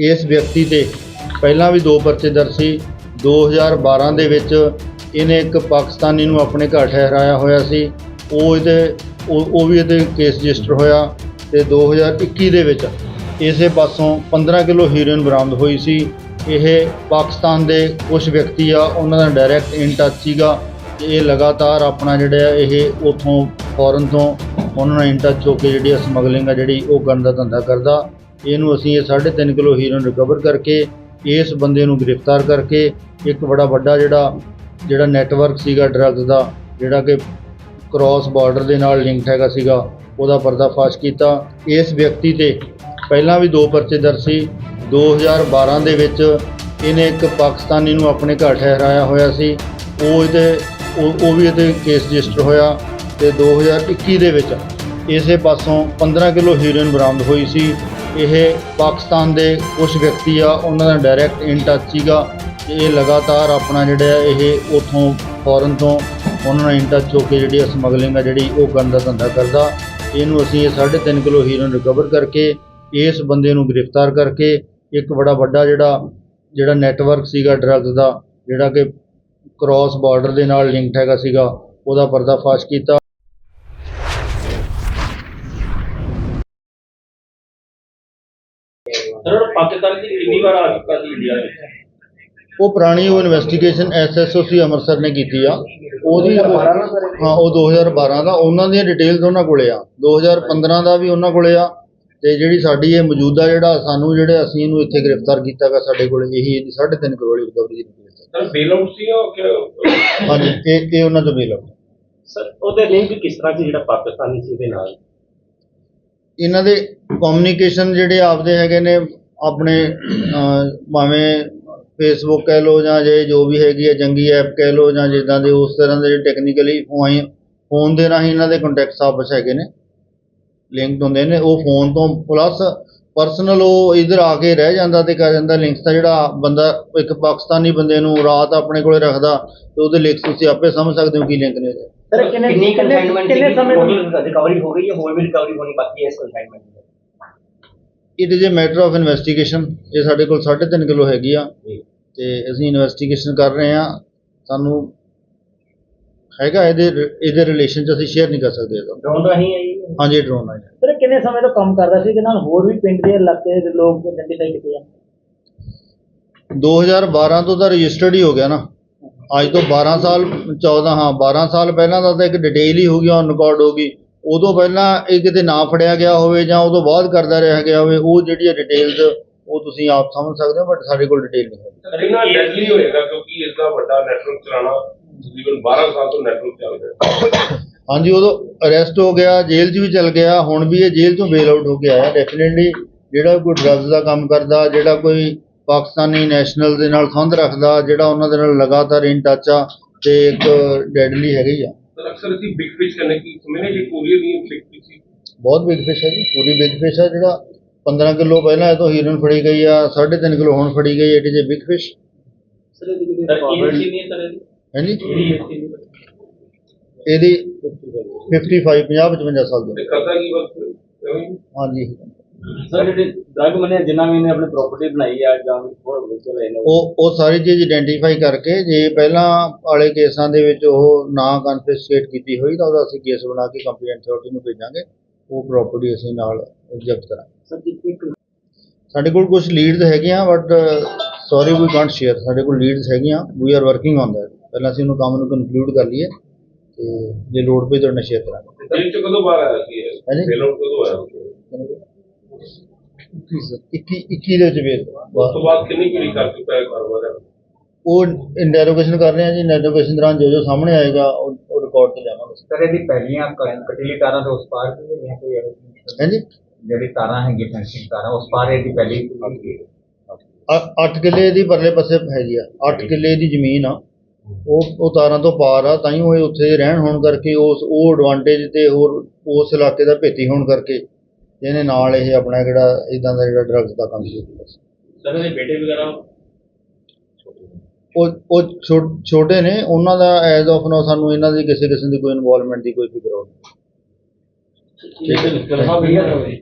ਇਸ ਵਿਅਕਤੀ ਤੇ ਪਹਿਲਾਂ ਵੀ ਦੋ ਪਰਚੇ ਦਰਜ ਸੀ। 2012 ਦੇ ਵਿੱਚ ਇਹਨੇ ਇੱਕ ਪਾਕਿਸਤਾਨੀ ਨੂੰ ਆਪਣੇ ਘਰ ਠਹਿਰਾਇਆ ਹੋਇਆ ਸੀ। ਉਹ ਇਹਦੇ, ਉਹ ਉਹ ਵੀ ਇਹਦੇ ਕੇਸ ਰਜਿਸਟਰ ਹੋਇਆ ਤੇ 2021 ਦੇ ਵਿੱਚ ਇਸੇ ਪਾਸੋਂ 15 ਕਿਲੋ ਹੀਰੋਇਨ ਬਰਾਮਦ ਹੋਈ ਸੀ। ਇਹ ਪਾਕਿਸਤਾਨ ਦੇ ਕੁਝ ਵਿਅਕਤੀ ਆ, ਉਹਨਾਂ ਦਾ ਡਾਇਰੈਕਟ ਇਨ ਟੱਚ ਸੀਗਾ। ਤੇ ਇਹ ਲਗਾਤਾਰ ਆਪਣਾ ਜਿਹੜਾ ਆ, ਇਹ ਉਥੋਂ ਫੋਰਨ ਤੋਂ ਉਹਨਾਂ ਨਾਲ ਇਨ ਟੱਚ ਹੋ ਕੇ ਜਿਹੜੀ ਸਮਗਲਿੰਗ ਆ ਜਿਹੜੀ ਉਹ ਕਰਨ ਦਾ ਧੰਦਾ ਕਰਦਾ। ਇਹਨੂੰ ਅਸੀਂ ਇਹ 3.5 ਕਿਲੋ ਹੀਰੋਇਨ ਰਿਕਵਰ ਕਰਕੇ ਇਸ ਬੰਦੇ ਨੂੰ ਗ੍ਰਿਫਤਾਰ ਕਰਕੇ ਇੱਕ ਬੜਾ ਵੱਡਾ ਜਿਹੜਾ ਜਿਹੜਾ ਨੈਟਵਰਕ ਸੀਗਾ ਡਰੱਗਸ ਦਾ, ਜਿਹੜਾ ਕਿ ਕ੍ਰਾਸ ਬਾਰਡਰ ਦੇ ਨਾਲ ਲਿੰਕਡ ਹੈਗਾ ਸੀਗਾ, ਉਹਦਾ ਪਰਦਾਫਾਸ਼ ਕੀਤਾ। ਇਸ ਵਿਅਕਤੀ ਤੇ ਪਹਿਲਾਂ ਵੀ ਦੋ ਪਰਚੇ ਦਰਜ ਸੀ। 2012 ਦੇ ਵਿੱਚ ਇਹਨੇ ਇੱਕ ਪਾਕਿਸਤਾਨੀ ਨੂੰ ਆਪਣੇ ਘਰ ਠਹਿਰਾਇਆ ਹੋਇਆ ਸੀ। ਉਹ ਇਹਦੇ, ਉਹ ਉਹ ਵੀ ਇਹਦੇ ਕੇਸ ਰਜਿਸਟਰ ਹੋਇਆ ਤੇ 2021 ਦੇ ਵਿੱਚ ਇਸੇ ਪਾਸੋਂ 15 ਕਿਲੋ ਹੀਰੋਇਨ ਬਰਾਮਦ ਹੋਈ ਸੀ। ਇਹ ਪਾਕਿਸਤਾਨ ਦੇ ਕੁਝ ਵਿਅਕਤੀ ਆ, ਉਹਨਾਂ ਦਾ ਡਾਇਰੈਕਟ ਇਨ ਟੱਚ ਸੀਗਾ ਤੇ ਇਹ ਲਗਾਤਾਰ ਆਪਣਾ ਜਿਹੜਾ ਇਹ ਉਥੋਂ ਫੋਰਨ ਤੋਂ ਉਹਨਾਂ ਨਾਲ ਇਨ ਟੱਚ ਹੋ ਕੇ ਜਿਹੜੀ ਸਮਗਲਿੰਗ ਆ, ਜਿਹੜੀ ਉਹ ਕਰਨ ਦਾ ਧੰਦਾ ਕਰਦਾ। ਇਹਨੂੰ ਅਸੀਂ ਇਹ 3.5 ਕਿਲੋ ਹੀਰੋਇਨ ਰਿਕਵਰ ਕਰਕੇ, ਇਸ ਬੰਦੇ ਨੂੰ ਗ੍ਰਿਫਤਾਰ ਕਰਕੇ ਇੱਕ ਬੜਾ ਵੱਡਾ ਜਿਹੜਾ ਜਿਹੜਾ ਨੈਟਵਰਕ ਸੀਗਾ ਡਰੱਗ ਦਾ, ਜਿਹੜਾ ਕਿ ਕ੍ਰਾਸ ਬਾਰਡਰ ਦੇ ਨਾਲ ਲਿੰਕਡ ਹੈਗਾ ਸੀਗਾ, ਉਹਦਾ ਪਰਦਾਫਾਸ਼ ਕੀਤਾ। ਸਰ ਉਹ ਪਾਕਿਸਤਾਨ ਦੀ ਕਿੰਨੀ ਵਾਰ ਆ ਚੁੱਕਾ ਸੀ ਇੰਡੀਆ ਵਿੱਚ? ਉਹ ਪੁਰਾਣੀ ਉਹ ਇਨਵੈਸਟੀਗੇਸ਼ਨ ਐਸਐਸਓਸੀ ਅੰਮ੍ਰਿਤਸਰ ਨੇ ਕੀਤੀ ਆ। ਉਹਦੀ ਹਾਂ ਉਹ 2012 ਦਾ। ਉਹਨਾਂ ਦੀਆਂ ਡਿਟੇਲਸ ਉਹਨਾਂ ਕੋਲੇ ਆ। 2015 ਦਾ ਵੀ ਉਹਨਾਂ ਕੋਲੇ ਆ। ਤੇ ਜਿਹੜੀ ਸਾਡੀ ਇਹ ਮੌਜੂਦਾ ਜਿਹੜਾ ਸਾਨੂੰ ਜਿਹੜੇ ਅਸੀਂ ਇਹਨੂੰ ਇੱਥੇ ਗ੍ਰਿਫਤਾਰ ਕੀਤਾਗਾ ਸਾਡੇ ਕੋਲੇ ਇਹੀ ਇਹਦੀ 3.5 ਕਰੋੜ ਦੀ ਰਿਕਵਰੀ ਦੀ ਸਰ ਬੇਲ ਆਊਟ ਸੀ ਉਹ ਕਿ ਹਾਂਜੀ ਇਹ ਇਹ ਉਹਨਾਂ ਤੋਂ ਬਿਲ ਆ ਸਰ ਉਹਦੇ ਲਿੰਕ ਕਿਸ ਤਰ੍ਹਾਂ ਸੀ ਜਿਹੜਾ ਪਾਕਿਸਤਾਨੀ ਸੀ ਦੇ ਨਾਲ? ਇਹਨਾਂ ਦੇ ਕਮਿਊਨੀਕੇਸ਼ਨ ਜਿਹੜੇ ਆਪਦੇ ਹੈਗੇ ਨੇ, ਆਪਣੇ ਭਾਵੇਂ ਫੇਸਬੁੱਕ ਕਹਿ ਲਓ ਜਾਂ ਜੇ ਜੋ ਵੀ ਹੈਗੀ ਹੈ, ਜੰਗੀ ਐਪ ਕਹਿ ਲਓ ਜਾਂ ਜਿੱਦਾਂ ਦੇ ਉਸ ਤਰ੍ਹਾਂ ਦੇ ਟੈਕਨੀਕਲੀ ਫੋਨ ਦੇ ਰਾਹੀਂ ਇਹਨਾਂ ਦੇ ਕੰਟੈਕਟਸ ਆਪਸ ਹੈਗੇ ਨੇ। ਲਿੰਕਡ ਹੁੰਦੇ ਨੇ, ਉਹ ਫੋਨ ਤੋਂ ਪਲੱਸ ਪਰਸਨਲ ਉਹ ਇਧਰ ਆ ਕੇ ਰਹਿ ਜਾਂਦਾ ਤੇ ਕਰ ਜਾਂਦਾ ਲਿੰਕਸ ਦਾ ਜਿਹੜਾ ਬੰਦਾ, ਇੱਕ ਪਾਕਿਸਤਾਨੀ ਬੰਦੇ ਨੂੰ ਰਾਤ ਆਪਣੇ ਕੋਲੇ ਰੱਖਦਾ ਤੇ ਉਹਦੇ ਲਿੰਕਸ ਤੁਸੀਂ ਆਪੇ ਸਮਝ ਸਕਦੇ ਹੋ ਕੀ ਲਿੰਕ ਨੇ ਸਰ ਕਿੰਨੇ ਕਿੰਨੀ ਕਿੰਨੇ ਸਮੇਂ ਟੋਟਲ ਰਿਕਵਰੀ ਹੋ ਗਈ ਹੈ ਹੋਰ ਵੀ ਰਿਕਵਰੀ ਹੋਣੀ ਬਾਕੀ ਹੈ ਇਸ consignment the? It is a matter of investigation ਇਹ ਸਾਡੇ ਕੋਲ 3.5 ਕਿਲੋ ਹੈਗੀ ਆ। ਤੇ ਅਸੀਂ ਇਨਵੈਸਟੀਗੇਸ਼ਨ ਕਰ ਰਹੇ ਆ ਸਾਨੂੰ ਹੈਗਾ ਇਹਦੇ ਇਹਦੇ ਰਿਲੇਸ਼ਨ ਚ ਅਸੀਂ ਸ਼ੇਅਰ ਨਹੀਂ ਕਰ ਸਕਦੇ ਇਹਦਾ। ਡਰੋਨ ਰਾਹੀਂ ਹੈ ਜੀ। ਹਾਂਜੀ ਡਰੋਨ ਆ ਸਰ ਕਿੰਨੇ ਸਮੇਂ ਤੋਂ ਕੰਮ ਕਰਦਾ ਸੀ? ਕਿ ਨਾਲ ਹੋਰ ਵੀ ਪਿੰਡ ਦੇ ਇਲਾਕੇ ਦੇ ਲੋਕ ਆਇਡੈਂਟੀਫਾਈ ਕੀਤੇ ਆ। 2012 ਤੋਂ ਤਾਂ ਰਜਿਸਟਰਡ ਹੀ ਹੋ ਗਿਆ ਨਾ। ਅੱਜ ਤੋਂ 12 ਸਾਲ 14 ਹਾਂ 12 ਸਾਲ ਪਹਿਲਾਂ ਦਾ ਤਾਂ ਇੱਕ ਡਿਟੇਲ ਹੀ ਹੋ ਗਿਆ ਔਨ ਰਿਕਾਰਡ ਹੋ ਗਈ ਉਦੋਂ ਪਹਿਲਾਂ ਇਹ ਕਿਤੇ ਨਾ ਫੜਿਆ ਗਿਆ ਹੋਵੇ ਜਾਂ ਉਦੋਂ ਬਾਅਦ ਕਰਦਾ ਰਿਹਾ ਗਿਆ ਹੋਵੇ ਉਹ ਜਿਹੜੀ ਡਿਟੇਲਸ ਉਹ ਤੁਸੀਂ ਆਪ ਸਮਝ ਸਕਦੇ ਹੋ ਬਟ ਸਾਡੇ ਕੋਲ ਡਿਟੇਲ ਨਹੀਂ ਹੈ। ਇਹਨਾਂ ਡੈਡਲੀ ਹੋਏਗਾ ਕਿਉਂਕਿ ਇਸ ਦਾ ਵੱਡਾ ਨੈਟਵਰਕ ਚਲਾਉਣਾ ਤਕਰੀਬਨ 12 ਸਾਲ ਤੋਂ ਨੈਟਵਰਕ ਚੱਲ ਰਿਹਾ। ਹਾਂਜੀ ਉਦੋਂ ਅਰੈਸਟ ਹੋ ਗਿਆ ਜੇਲ੍ਹ 'ਚ ਵੀ ਚਲ ਗਿਆ ਹੁਣ ਵੀ ਇਹ ਜੇਲ੍ਹ ਤੋਂ ਬੇਲ ਆਊਟ ਹੋ ਕੇ ਆਇਆ ਡੈਫੀਨਿਟਲੀ ਜਿਹੜਾ ਕੋਈ ਡਰੱਗਸ ਦਾ ਕੰਮ ਕਰਦਾ ਜਿਹੜਾ ਕੋਈ ਪਾਕਿਸਤਾਨੀ ਨੈਸ਼ਨਲ ਦੇ ਨਾਲ ਸੰਬੰਧ ਰੱਖਦਾ ਜਿਹੜਾ ਉਹਨਾਂ ਦੇ ਨਾਲ ਲਗਾਤਾਰ ਇਨ ਟੱਚ ਆ ਤੇ ਇੱਕ ਡੈਡਲੀ ਹੈਗੀ ਆ। ਸਰ ਅਕਸਰ ਅਸੀਂ ਬਿਗ ਫਿਸ਼ ਕਰਨੇ ਕੀ ਸਮਝਨੇ ਜੇ ਕੋਰੀਅਰ ਦੀ ਬਿਗ ਫਿਸ਼ ਸੀ ਬਹੁਤ ਬਿਗ ਫਿਸ਼ ਹੈ ਜੀ ਪੂਰੀ ਬਿਗ ਫਿਸ਼ ਹੈ ਜਿਹੜਾ 15 ਕਿਲੋ ਪਹਿਲਾਂ ਇਹ ਤੋਂ ਹੀਰੋਇਨ ਫੜੀ ਗਈ ਆ 3.5 ਕਿਲੋ ਹੁਣ ਫੜੀ ਗਈ it is a big fish sir ਇਹਦੀ? ਹਾਂਜੀ? ਕਿੰਨੀ age ਕਿੰਨੀ ਹੈ? ਇਹਦੀ 55 50 55 ਸਾਲ ਦੀ। ਕਰਦਾ ਕੀ ਵਕਤ? ਹਾਂਜੀ। ਸਰ ਜਿਹੜੇ ਮਨੇ ਜਿਨ੍ਹਾਂ ਵੀ ਨੇ ਆਪਣੀ ਪ੍ਰਾਪਰਟੀ ਬਣਾਈ ਆ ਜਾਂ ਹੋਰ ਵੇਚੇ ਲਏ ਨੇ ਉਹ ਉਹ ਸਾਰੀ ਚੀਜ਼ ਆਇਡੈਂਟੀਫਾਈ ਕਰਕੇ ਜੇ ਪਹਿਲਾਂ ਵਾਲੇ ਕੇਸਾਂ ਦੇ ਵਿੱਚ ਉਹ ਨਾ ਕਨਫਿਸਕੇਟ ਕੀਤੀ ਹੋਈ ਤਾਂ ਉਹਦਾ ਅਸੀਂ ਕੇਸ ਬਣਾ ਕੇ ਕੰਪਲੇਂਟ ਅਥਾਰਟੀ ਨੂੰ ਭੇਜਾਂਗੇ। ਉਹ ਪ੍ਰਾਪਰਟੀ ਅਸੀਂ ਨਾਲ ਜ਼ਬਤ ਕਰਾਂਗੇ। ਸਾਡੇ ਕੋਲ ਕੁਝ ਲੀਡਸ ਹੈਗੀਆਂ but sorry we can't share ਸਾਡੇ ਕੋਲ ਲੀਡਸ ਹੈਗੀਆਂ we are working on that ਪਹਿਲਾਂ ਅਸੀਂ ਉਹਨੂੰ ਕੰਮ ਨੂੰ ਕਨਕਲੂਡ ਕਰ ਲਈਏ ਤੇ ਜੇ ਲੋਡ ਪਈ ਤੁਹਾਡੇ ਨਾਲ ਸ਼ੇਅਰ ਕਰਾਂਗੇ। ਚ ਕਦੋਂ ਬਾਹਰ ਆਇਆ ਸੀ। ਬੇਲ ਆਊਟ ਕਦੋਂ ਆਇਆ 21 21 ਦੇ ਵਿੱਚ ਵੀ ਉਸ ਤੋਂ ਬਾਅਦ ਕਿੰਨੀ ਕੁ ਕਰ ਚੁੱਕਾ ਹੈ ਕਾਰੋਬਾਰ ਹੈ ਉਹ ਇੰਟਰੋਗੇਸ਼ਨ ਕਰ ਰਹੇ ਹਾਂ ਜੀ ਇੰਟਰੋਗੇਸ਼ਨ ਦੌਰਾਨ ਜੋ ਜੋ ਸਾਹਮਣੇ ਆਏਗਾ ਉਹ ਉਹ ਰਿਕਾਰਡ ਤੇ ਲਿਆਵਾਂਗੇ ਸਰ ਇਹਦੀ ਪਹਿਲੀਆਂ ਕਟਿਲੀ ਤਾਰਾਂ ਤੋਂ ਉਸ ਪਾਰ ਕੀ ਹੋਈਆਂ ਕੋਈ ਇਹੋ ਜਿਹੀ? ਹਾਂਜੀ ਜਿਹੜੀ ਤਾਰਾਂ ਹੈਗੀ ਫੈਂਸਿੰਗ ਤਾਰਾਂ ਉਸ ਪਾਰ ਇਹਦੀ ਪਹਿਲੀ ਹੋਈ ਹੈ। 8 ਕਿੱਲੇ ਦੀ ਪਰਲੇ ਪਾਸੇ ਹੈਗੀ ਆ। 8 ਕਿੱਲੇ ਦੀ ਜ਼ਮੀਨ ਆ। ਉਹ ਉਹ ਤਾਰਾਂ ਤੋਂ ਪਾਰ ਆ ਤਾਂ ਹੀ ਉਹ ਉੱਥੇ ਰਹਿਣ ਹੋਣ ਕਰਕੇ ਉਸ ਉਹ ਐਡਵਾਂਟੇਜ ਤੇ ਹੋਰ ਉਸ ਇਲਾਕੇ ਦਾ ਭੇਤੀ ਹੋਣ ਕਰਕੇ ਇਹਨੇ ਨਾਲ ਇਹ ਆਪਣਾ ਜਿਹੜਾ ਇਦਾਂ ਦਾ ਜਿਹੜਾ ਡਰੱਗਸ ਦਾ ਕੰਮ ਕੀਤਾ ਸੀ। ਸਰ ਇਹਦੇ ਬੇਟੇ ਵਗੈਰਾ ਉਹ? ਛੋਟੇ ਨੇ ਉਹਨਾਂ ਦਾ ਐਜ਼ ਆਫ ਨਾਓ ਸਾਨੂੰ ਇਹਨਾਂ ਦੀ ਕਿਸੇ ਕਿਸਮ ਦੀ ਕੋਈ ਇਨਵੋਲਵਮੈਂਟ ਦੀ ਕੋਈ ਫਿਕਰ ਨਹੀਂ ਠੀਕ ਹੈ